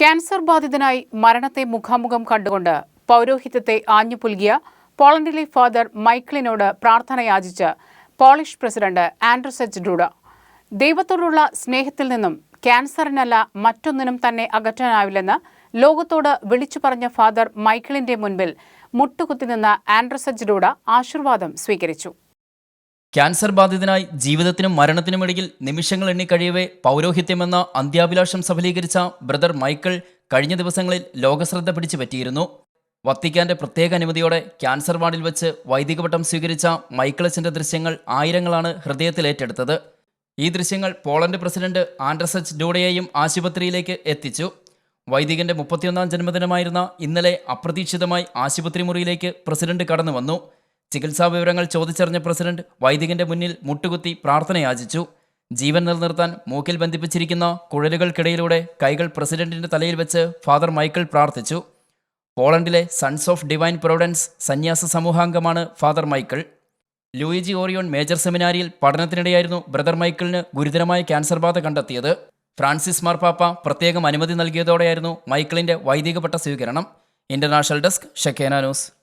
Cancer ബാധിതനായി മരണത്തെ മുഖാമുഖം കണ്ടുകൊണ്ട് പൗരോഹിത്യത്തെ ആഞ്ഞുപുൽകിയ പോളണ്ടിലെ ഫാദർ മൈക്കിളിനോട് പ്രാർത്ഥനയാചിച്ച് പോളിഷ് പ്രസിഡന്റ് ആൻഡ്രസെച്ച് ഡൂഡ. ദൈവത്തോടുള്ള സ്നേഹത്തിൽ നിന്നും ക്യാൻസറിനല്ല മറ്റൊന്നിനും തന്നെ അകറ്റാനാവില്ലെന്ന് ലോകത്തോട് വിളിച്ചു പറഞ്ഞ ഫാദർ മൈക്കിളിന്റെ മുൻപിൽ മുട്ടുകുത്തി നിന്ന ആൻഡ്രസെച്ച് ഡൂഡ ആശീർവാദം സ്വീകരിച്ചു. ക്യാൻസർ ബാധിതനായി ജീവിതത്തിനും മരണത്തിനുമിടയിൽ നിമിഷങ്ങൾ എണ്ണിക്കഴിയവേ പൗരോഹിത്യമെന്ന അന്ത്യാഭിലാഷം സഫലീകരിച്ച ബ്രദർ മൈക്കിൾ കഴിഞ്ഞ ദിവസങ്ങളിൽ ലോകശ്രദ്ധ പിടിച്ചു പറ്റിയിരുന്നു. വത്തിക്കാന്റെ പ്രത്യേക അനുമതിയോടെ ക്യാൻസർ വാർഡിൽ വെച്ച് വൈദികവട്ടം സ്വീകരിച്ച മൈക്കിളച്ചന്റെ ദൃശ്യങ്ങൾ ആയിരങ്ങളാണ് ഹൃദയത്തിൽ ഏറ്റെടുത്തത്. ഈ ദൃശ്യങ്ങൾ പോളണ്ട് പ്രസിഡന്റ് ആൻഡ്രസച്ച് ഡൂഡയെയും ആശുപത്രിയിലേക്ക് എത്തിച്ചു. വൈദികന്റെ മുപ്പത്തിയൊന്നാം ജന്മദിനമായിരുന്ന ഇന്നലെ അപ്രതീക്ഷിതമായി ആശുപത്രി മുറിയിലേക്ക് പ്രസിഡന്റ് കടന്നു വന്നു ചികിത്സാ വിവരങ്ങൾ ചോദിച്ചറിഞ്ഞ പ്രസിഡന്റ് വൈദികന്റെ മുന്നിൽ മുട്ടുകുത്തി പ്രാർത്ഥനയാചിച്ചു. ജീവൻ നിലനിർത്താൻ മൂക്കിൽ ബന്ധിപ്പിച്ചിരിക്കുന്ന കുഴലുകൾക്കിടയിലൂടെ കൈകൾ പ്രസിഡന്റിന്റെ തലയിൽ വെച്ച് ഫാദർ മൈക്കിൾ പ്രാർത്ഥിച്ചു. പോളണ്ടിലെ സൺസ് ഓഫ് ഡിവൈൻ പ്രൊവിഡൻസ് സന്യാസ സമൂഹാംഗമാണ് father Michael. Luigi Orione major സെമിനാരിയിൽ പഠനത്തിനിടെയായിരുന്നു ബ്രദർ മൈക്കിളിന് ഗുരുതരമായ ക്യാൻസർ ബാധ കണ്ടെത്തിയത്. ഫ്രാൻസിസ് മാർപ്പാപ്പ പ്രത്യേകം അനുമതി നൽകിയതോടെയായിരുന്നു മൈക്കിളിന്റെ വൈദികപ്പെട്ട സ്വീകരണം. International desk Shekinah news.